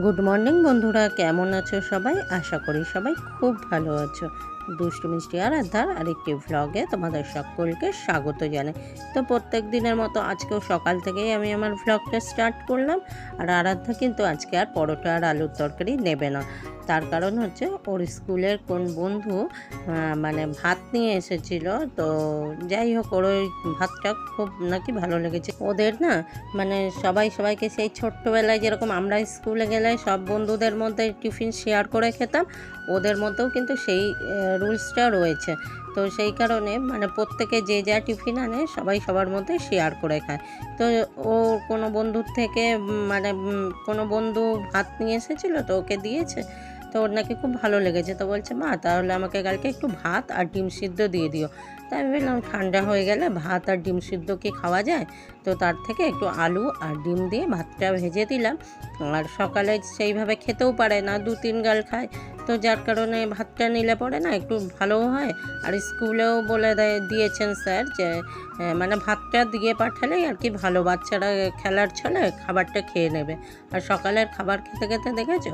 Good morning বন্ধুরা। কেমন আছো সবাই? আশা করি সবাই খুব ভালো আছো। দুষ্টু, মিষ্টি আরাধার আরেকটি ভ্লগে তোমাদের সকলকে স্বাগত জানাই। তো প্রত্যেক দিনের মতো আজকেও সকাল থেকেই আমি আমার ভ্লগটা স্টার্ট করলাম। আর আরাধ্যা কিন্তু আজকে আর পরোটা আর আলুর তরকারি নেবে না। তার কারণ হচ্ছে ওর স্কুলের কোন বন্ধু মানে ভাত নিয়ে এসেছিল। তো যাই হোক, ওর ওই ভাতটা খুব নাকি ভালো লেগেছে। ওদের না মানে সবাই সবাইকে সেই ছোট্টবেলায় যেরকম আমরা স্কুলে গেলে সব বন্ধুদের মধ্যে টিফিন শেয়ার করে খেতাম, ওদের মধ্যেও কিন্তু সেই রুলসটা রয়েছে। তো সেই কারণে মানে প্রত্যেকে যে যা টিফিন আনে, সবাই সবার মধ্যে শেয়ার করে খায়। তো ও কোনো বন্ধুর থেকে মানে কোনো বন্ধু ভাত নিয়ে এসেছিল, তো ওকে দিয়েছে। তো ওর নাকি খুব ভালো লেগেছে। তো বলছে, মা, তাহলে আমাকে কালকে একটু ভাত আর ডিম সিদ্ধ দিয়ে দিও। তাই আমি বললাম, ঠান্ডা হয়ে গেলে ভাত আর ডিম সিদ্ধ কি খাওয়া যায়? তো তার থেকে একটু আলু আর ডিম দিয়ে ভাতটা ভেজে দিলাম। আর সকালে সেইভাবে খেতেও পারে না, দু তিন গাল খায়। তো যার কারণে ভাতটা নিলে পরে না একটু ভালোও হয়। আর স্কুলেও বলে দেয়, দিয়েছেন স্যার যে মানে ভাতটা দিয়ে পাঠালেই আর কি ভালো। বাচ্চারা খেলার ছলে খাবারটা খেয়ে নেবে। আর সকালের খাবার খেতে খেতে দেখেছ?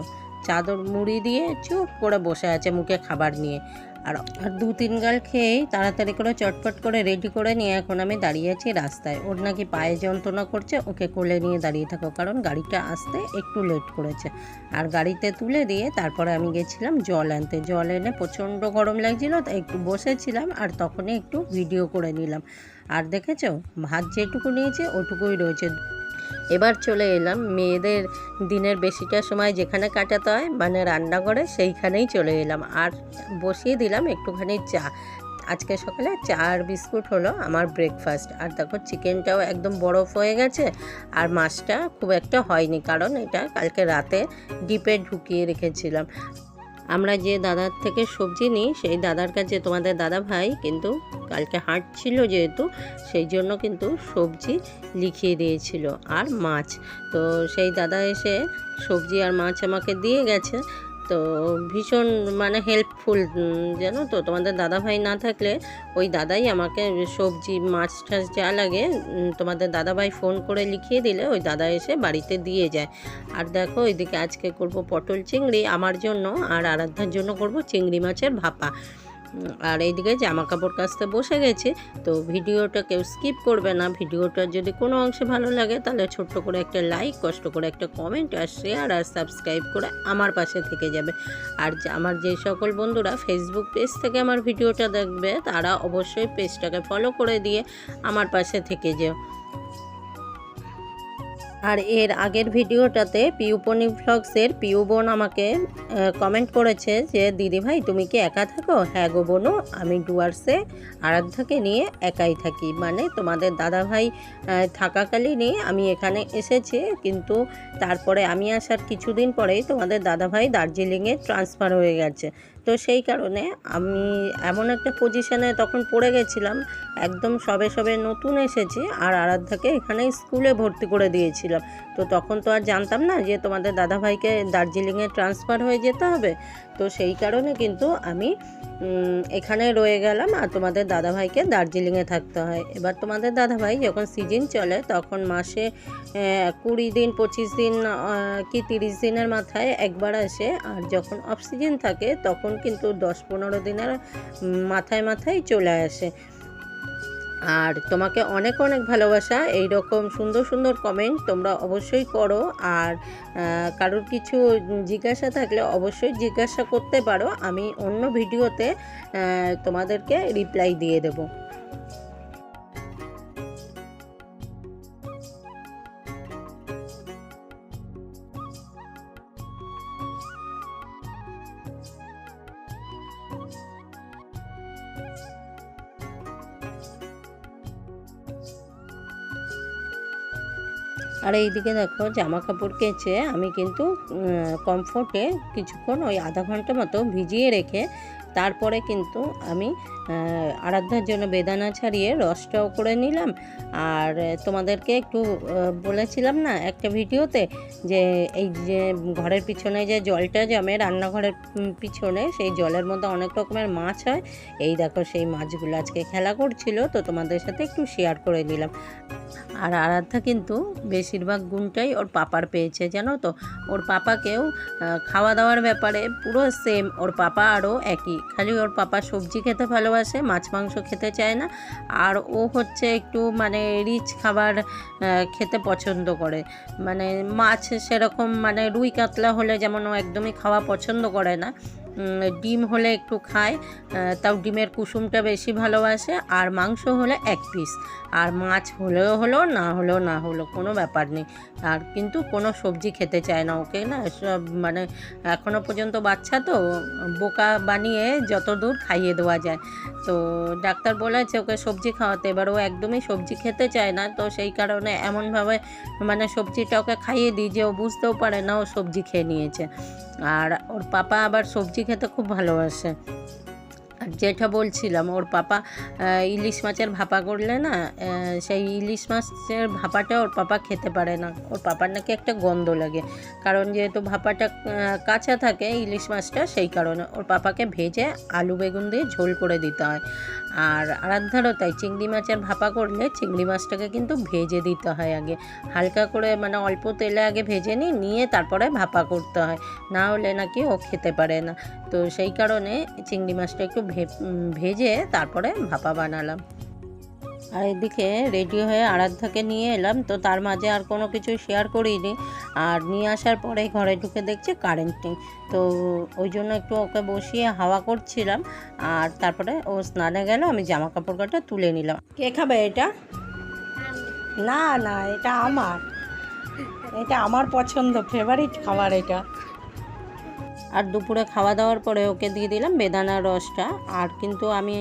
চাদর মুড়ি দিয়ে চুপ করে বসে আছে মুখে খাবার নিয়ে। আর আর দু তিন গাল খেয়েই তাড়াতাড়ি করে চটপট করে রেডি করে নিয়ে এখন আমি দাঁড়িয়ে আছি রাস্তায়। ওর নাকি পায়ে যন্ত্রণা করছে, ওকে কোলে নিয়ে দাঁড়িয়ে থাকো কারণ গাড়িটা আসতে একটু লেট করেছে। আর গাড়িতে তুলে দিয়ে তারপরে আমি গেছিলাম জল আনতে। জল এনে প্রচণ্ড গরম লাগছিল, তাই একটু বসেছিলাম আর তখনই একটু ভিডিও করে নিলাম। আর দেখেছ? ভাত যেটুকু নিয়েছে ওটুকুই রয়েছে। এবার চলে এলাম মেয়েদের দিনের বেশিটা সময় যেখানে কাটাতে হয় মানে রান্নাঘরে সেইখানেই চলে এলাম। আর বসিয়ে দিলাম একটুখানি চা। আজকে সকালে চা আর বিস্কুট হলো আমার ব্রেকফাস্ট আর দেখো চিকেনটাও একদম বরফ হয়ে গেছে, আর মাছটা খুব একটা হয়নি, কারণ এটা কালকে রাতে ডিপে ঢুকিয়ে রেখেছিলাম। আমরা যে দাদার থেকে সবজি নিই, সেই দাদার কাছে তোমাদের দাদা ভাই কিন্তু কালকে হাট ছিল যেহেতু, সেই জন্য কিন্তু সবজি লিখিয়ে দিয়েছিল আর মাছ। তো সেই দাদা এসে সবজি আর মাছ আমাকে দিয়ে গেছে। তো ভীষণ মানে হেল্পফুল যেন তো? তোমাদের দাদাভাই না থাকলে ওই দাদাই আমাকে সবজি, মাছ টাছ যা লাগে তোমাদের দাদাভাই ফোন করে লিখিয়ে দিলে ওই দাদা এসে বাড়িতে দিয়ে যায়। আর দেখো ওইদিকে আজকে করব পটল চিংড়ি, আমার জন্য আর আরাধ্যার জন্য করব চিংড়ি মাছের ভাপা। আর এইদিকে জামা কাপড় কাচতে বসে গেছে, তো ভিডিওটা কেউ স্কিপ করবে না। ভিডিওটা যদি কোনো অংশে ভালো লাগে, তাহলে ছোট্ট করে একটা লাইক কষ্ট করে একটা কমেন্ট আর শেয়ার আর সাবস্ক্রাইব করে আমার পাশে থেকে যাবে। আর আমার যে সকল বন্ধুরা ফেসবুক পেজ থেকে আমার ভিডিওটা দেখবে, তারা অবশ্যই পেজটাকে ফলো করে দিয়ে আমার পাশে থেকে যেও। আর এর আগের ভিডিওটাতে পিউপনি ভ্লগসের পিউ বোন আমাকে কমেন্ট করেছে যে, দিদি ভাই, তুমি কি একা থাকো? হ্যাঁ গো বোনও, আমি ডুয়ার্সে আরাধ্যাকে নিয়ে একাই থাকি। মানে তোমাদের দাদা ভাই থাকাকালীনই আমি এখানে এসেছি, কিন্তু তারপরে আমি আসার কিছুদিন পরেই তোমাদের দাদা ভাই দার্জিলিংয়ে ট্রান্সফার হয়ে গেছে। তো সেই কারণে আমি এমন একটা পজিশনে তখন পড়ে গেছিলাম একদম সবে সবে নতুন এসেছি আর আরাধ্যাকে এখানে স্কুলে ভর্তি করে দিয়েছিলাম। তো তখন তো আর জানতাম না যে তোমাদের দাদাভাইকে দার্জিলিংয়ে ট্রান্সফার হয়ে যেতে হবে। তো সেই কারণে কিন্তু আমি এখানে রয়ে গেলাম আর তোমাদের দাদাভাইকে দার্জিলিংয়ে থাকতে হয়। এবার তোমাদের দাদাভাই যখন সিজন চলে, তখন মাসে কুড়ি দিন, পঁচিশ দিন কি তিরিশ দিনের মাথায় একবার আসে। আর যখন অফ সিজন থাকে, তখন কিন্তু দশ পনেরো দিনের মাথায় মাথায় চলে আসে। আর তোমাকে অনেক অনেক ভালোবাসা। এই রকম সুন্দর সুন্দর কমেন্ট তোমরা অবশ্যই করো। আর কারোর কিছু জিজ্ঞাসা থাকলে অবশ্যই জিজ্ঞাসা করতে পারো। আমি অন্য ভিডিওতে তোমাদেরকে রিপ্লাই দিয়ে দেবো। আর এইদিকে দেখো জামা কাপড় কেচে আমি কিন্তু কমফোর্টে কিছুক্ষণ ওই আধা ঘণ্টা মতো ভিজিয়ে রেখে তারপরে কিন্তু আমি আরাধ্যার জন্য বেদানা ছাড়িয়ে রসটাও করে নিলাম। আর তোমাদেরকে একটু বলেছিলাম না একটা ভিডিওতে যে এই যে ঘরের পিছনে যে জলটা জমে রান্নাঘরের পিছনে সেই জলের মধ্যে অনেক রকমের মাছ হয়। এই দেখো সেই মাছগুলো আজকে খেলা করছিল, তো তোমাদের সাথে একটু শেয়ার করে নিলাম আর আরাধ্যা কিন্তু বেশিরভাগ গুণটাই ওর পাপার পেয়েছে, জানো তো? ওর পাপাকেও খাওয়া দাওয়ার ব্যাপারে পুরো সেম ওর পাপা আরও একই। খালি ওর পাপা সবজি খেতে ভালোবাসে, মাছ মাংস খেতে চায় না, আর ও হচ্ছে একটু মানে রিচ খাবার খেতে পছন্দ করে। মানে মাছ সেরকম মানে রুই কাতলা হলে যেমন ও একদমই খাওয়া পছন্দ করে না ডিম হলে একটু খায় তাও ডিমের কুসুমটা বেশি ভালোবাসে, আর মাংস হলে এক পিস, আর মাছ হলেও হলো, না হলেও না হলো, কোনো ব্যাপার নেই। আর কিন্তু কোনো সবজি খেতে চায় না ওকে, না, সব মানে এখনও পর্যন্ত বাচ্চা তো, বোকা বানিয়ে যত দূর খাইয়ে দেওয়া যায়। তো ডাক্তার বলেছে ওকে সবজি খাওয়াতে, এবার ও একদমই সবজি খেতে চায় না, তো সেই কারণে এমনভাবে মানে সবজিটা ওকে খাইয়ে দিই যে ও বুঝতেও পারে না ও সবজি খেয়ে নিয়েছে। আর ওর পাপা আবার সবজি খেতে খুব ভালোবাসে। আর যেটা বলছিলাম, ওর পাপা ইলিশ মাছের ভাপা করলে না সেই ইলিশ মাছের ভাপাটা ওর পাপা খেতে পারে না। ওর পাপার নাকি একটা গন্ধ লাগে। কারণ যেহেতু ভাপাটা কাঁচা থাকে ইলিশ মাছটা, সেই কারণে ওর পাপাকে ভেজে আলু বেগুন দিয়ে ঝোল করে দিতে হয়। আর আরাধ্যারও তাই, চিংড়ি মাছের ভাপা করলে চিংড়ি মাছটাকে কিন্তু ভেজে দিতে হয় আগে। হালকা করে মানে অল্প তেলে আগে ভেজে নিই নিয়ে তারপরে ভাপা করতে হয়। না হলে নাকি ও খেতে পারে না। তো সেই কারণে চিংড়ি মাছটা একটু ভেজে তারপরে ভাপা বানালাম। আর এদিকে রেডি হয়ে আরাধ্যাকে নিয়ে এলাম, তো তার মাঝে আর কোনো কিছু শেয়ার করিনি। আর নিয়ে আসার পরে ঘরে ঢুকে দেখছি কারেন্ট নেই। তো ওই জন্য একটু ওকে বসিয়ে হাওয়া করছিলাম, আর তারপরে ও স্নানে গেল, আমি জামা কাপড় কটা তুলে নিলাম। কে খাবে এটা? না না, এটা আমার। এটা আমার পছন্দ ফেভারিট খাবার এটা। আর দুপুরে খাওয়া দাওয়ার পরে ওকে দিয়ে দিলাম বেদানার রসটা। আর কিন্তু আমি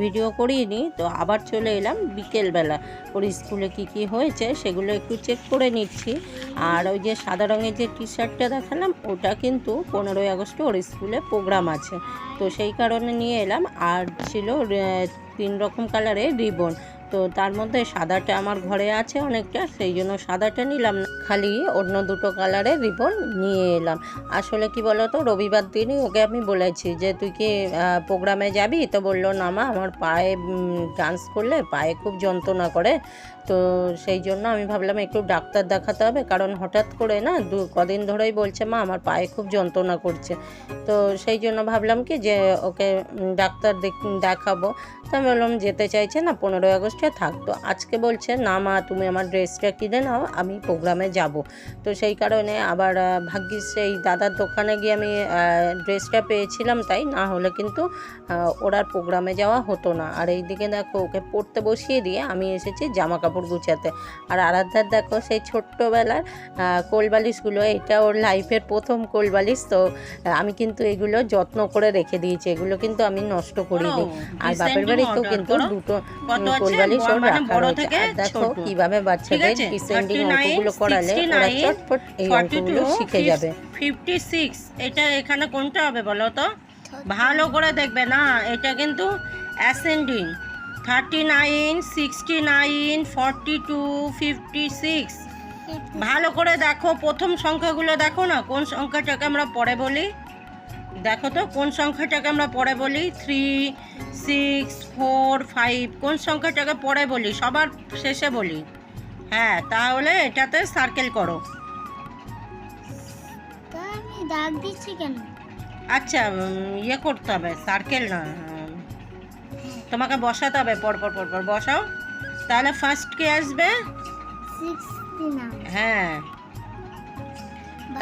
ভিডিও করিনি, তো আবার চলে এলাম বিকেলবেলা। ওর স্কুলে কি কি হয়েছে সেগুলো একটু চেক করে নিচ্ছি। আর ওই যে সাদা রঙের যে টি শার্টটা দেখালাম, ওটা কিন্তু পনেরোই আগস্টে ওর স্কুলে প্রোগ্রাম আছে। তো সেই কারণে নিয়ে এলাম। আর ছিল তিন রকম কালারের রিবন। তো তার মধ্যে সাদাটা আমার ঘরে আছে অনেকটা, সেই জন্য সাদাটা নিলাম না। খালি অন্য দুটো কালারের রিবন নিয়ে এলাম। আসলে কি বলতো, রবিবার দিনই ওকে আমি বলেছি যে, তুই কি প্রোগ্রামে যাবি? তো বলল, না মা, আমার পায়ে ডান্স করলে পায়ে খুব যন্ত্রণা করে। তো সেই জন্য আমি ভাবলাম একটু ডাক্তার দেখাতে হবে, কারণ হঠাৎ করে না দু, কদিন ধরেই বলছে, মা, আমার পায়ে খুব যন্ত্রণা করছে। তো সেই জন্য ভাবলাম কি যে ওকে ডাক্তার দেখ- দেখাবো। তো আমি বললাম, যেতে চাইছে না, পনেরোই আগস্টে থাকতো আজকে বলছে, না, মা, তুমি আমার ড্রেসটা কিনে নাও, আমি প্রোগ্রামে যাব। তো সেই কারণে আবার ভাগ্যিস সেই দাদার দোকানে গিয়ে আমি ড্রেসটা পেয়েছিলাম তাই, না হলে কিন্তু ওর প্রোগ্রামে যাওয়া হতো না। আর এইদিকে দেখো, ওকে পড়তে বসিয়ে দিয়ে আমি এসেছি জামা কাপড় গুছাতে। আর আরাধ্যার দেখো সেই ছোট্টবেলার কোলবালিশগুলো এটা ওর লাইফের প্রথম কোলবালিশ তো আমি কিন্তু এগুলো যত্ন করে রেখে দিয়েছি। এগুলো কিন্তু আমি নষ্ট করিনি। আর বাপের বাড়িতেও কিন্তু দুটো কোলবালিশ ওর মানে রাখা বড় রয়েছে। থেকে আর দেখো ছোট। কীভাবে বাচ্চাদের ডিসেন্ডিং অঙ্কগুলো করালে ওরা চটপট এই অঙ্কগুলো শিখে যাবে। ফিফটি সিক্স এটা এখানে কোনটা হবে বলো তো? ভালো করে দেখবে না এটা কিন্তু ascending thirty nine sixty nine forty two fifty six ভালো করে দেখো প্রথম সংখ্যাগুলো দেখো না কোন সংখ্যাটাকে আমরা পরে বলি? দেখো তো কোন সংখ্যাটাকে আমরা পরে বলি? থ্রি সিক্স ফোর ফাইভ কোন সংখ্যাটাকে পরে বলি? সবার শেষে বলি। হ্যাঁ তাহলে এটাতে সার্কেল করো। দাগ দিচ্ছি কেন? আচ্ছা ইয়ে করতে হবে সার্কেল না। তোমাকে বসাতে হবে পর পর পর পর বসাও। তাহলে ফার্স্ট কে আসবে? হ্যাঁ।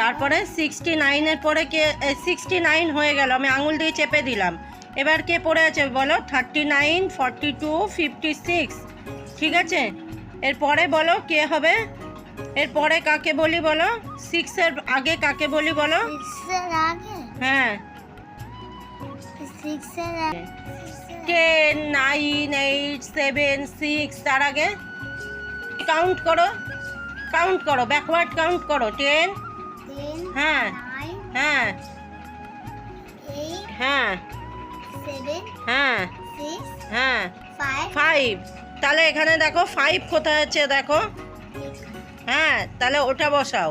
তারপরে সিক্সটি নাইনের পরে কে সিক্সটি নাইন হয়ে গেল আমি আঙুল দিয়ে চেপে দিলাম। এবার কে পড়ে আছে বলো? Thirty nine forty two fifty six ঠিক আছে? এরপরে বলো কে হবে? এরপরে কাকে বলি বলো? সিক্সের আগে কাকে বলি বলো? হ্যাঁ। সিক্সের ten nine eight seven six তার আগে কাউন্ট করো কাউন্ট করো ব্যাকওয়ার্ড কাউন্ট করো টেন হ্যাঁ হ্যাঁ হ্যাঁ হ্যাঁ হ্যাঁ ফাইভ তাহলে এখানে দেখো ফাইভ কোথায় আছে দেখো হ্যাঁ তাহলে ওটা বসাও।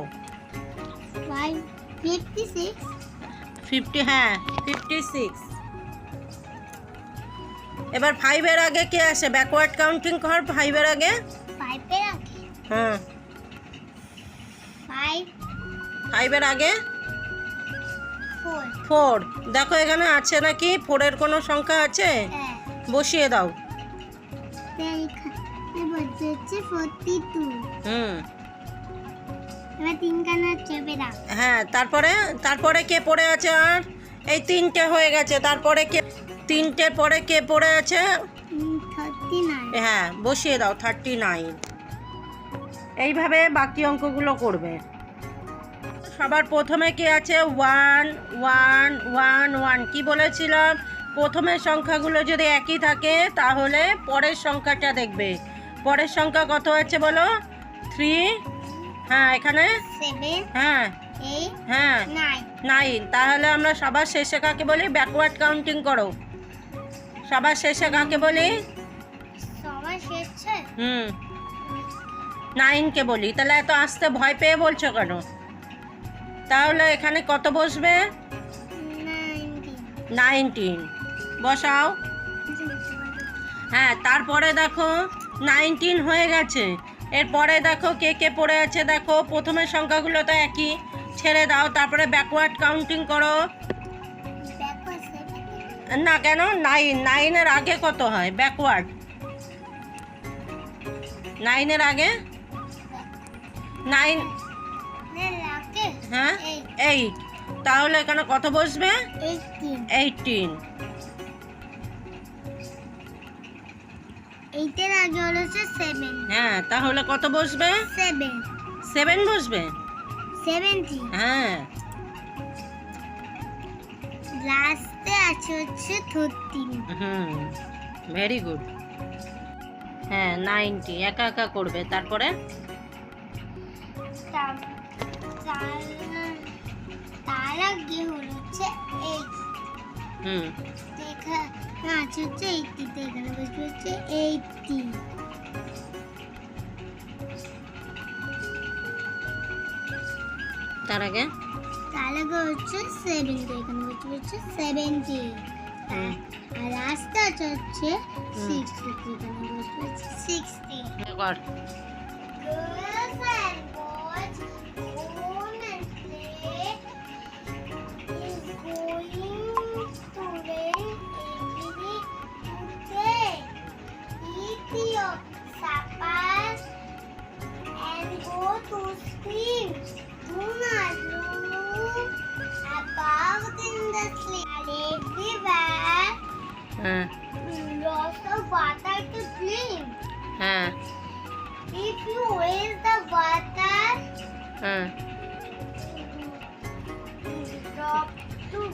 ফিফটি সিক্স ফিফটি হ্যাঁ ফিফটি সিক্স এবার ফাইভের আগে কে আসে? ব্যাকওয়ার্ড কাউন্টিং কর ফাইভের আগে। ফাইভের আগে? হ্যাঁ। ফাইভ ফাইভের আগে? ফোর দেখো এখানে আছে নাকি? ফোরের কোনো সংখ্যা আছে? হ্যাঁ। বসিয়ে হুম। দাও। হ্যাঁ তারপরে তারপরে কে পড়ে আছে আর? এই তিনটে হয়ে গেছে। তারপরে কে তিনটের পরে কে পড়ে আছে? হ্যাঁ বসিয়ে দাও থার্টি নাইন এইভাবে বাকি অঙ্কগুলো করবে। সবার প্রথমে কি আছে? ওয়ান ওয়ান ওয়ান ওয়ান কি বলেছিলাম? প্রথমের সংখ্যাগুলো যদি একই থাকে তাহলে পরের সংখ্যাটা দেখবে। পরের সংখ্যা কত আছে বলো? থ্রি হ্যাঁ এখানে? হ্যাঁ। হ্যাঁ। নাইন নাইন তাহলে আমরা সবার শেষে কাকে বলি? ব্যাকওয়ার্ড কাউন্টিং করো। সবার শেষে কাকে বলি? সবার শেষে? হুম। নাইনকে বলি। তাহলে এত আসতে ভয় পেয়ে বলছো কেন? তাহলে এখানে কত বসবে? নাইনটিন। বসাও। হ্যাঁ তারপরে দেখো নাইনটিন হয়ে গেছে। এরপরে দেখো কে কে পড়ে আছে দেখো। প্রথমের সংখ্যাগুলো তো একই। ছেড়ে দাও তারপরে ব্যাকওয়ার্ড কাউন্টিং করো। না কেন? নাইন নাইনের আগে কত হয়? ব্যাকওয়ার্ড নাইনের আগে? নাইন হ্যাঁ? এইট তাহলে এখানে কত বসবে? এইটিন এইটিন এইটের আগে হলো সেভেন হ্যাঁ তাহলে কত বসবে? সেভেন সেভেন বসবে? সেভেন্টি হ্যাঁ। লাস্টে আছে হচ্ছে থার্টিন হুম ভেরি গুড হ্যাঁ নাইনটি একা একা করবে। তারপরে? তার আগে হলো হচ্ছে এইট হুম। দেখা আছে হচ্ছে এইটিতে এখানে বসবে হচ্ছে এইটটি তার আগে? তার আগে হচ্ছে সেভেন্টি এখানে বসবে হচ্ছে সেভেন্টি আর লাস্টে আছে হচ্ছে সিক্সটি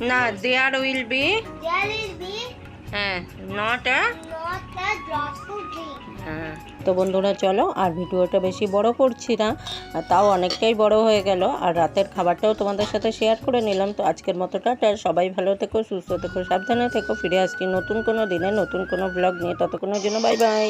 না দেয়ার উইল বি হ্যাঁ নট আ. হ্যাঁ তো বন্ধুরা চলো আর ভিডিওটা বেশি বড় করছি না তাও অনেকটাই বড় হয়ে গেল আর রাতের খাবারটাও তোমাদের সাথে শেয়ার করে নিলাম তো আজকের মতো টাটা সবাই ভালো থেকো সুস্থ থেকো সাবধানে থেকো ফিরে আসছি নতুন কোনো দিনে নতুন কোনো ব্লগ নিয়ে ততক্ষণের জন্য বাই বাই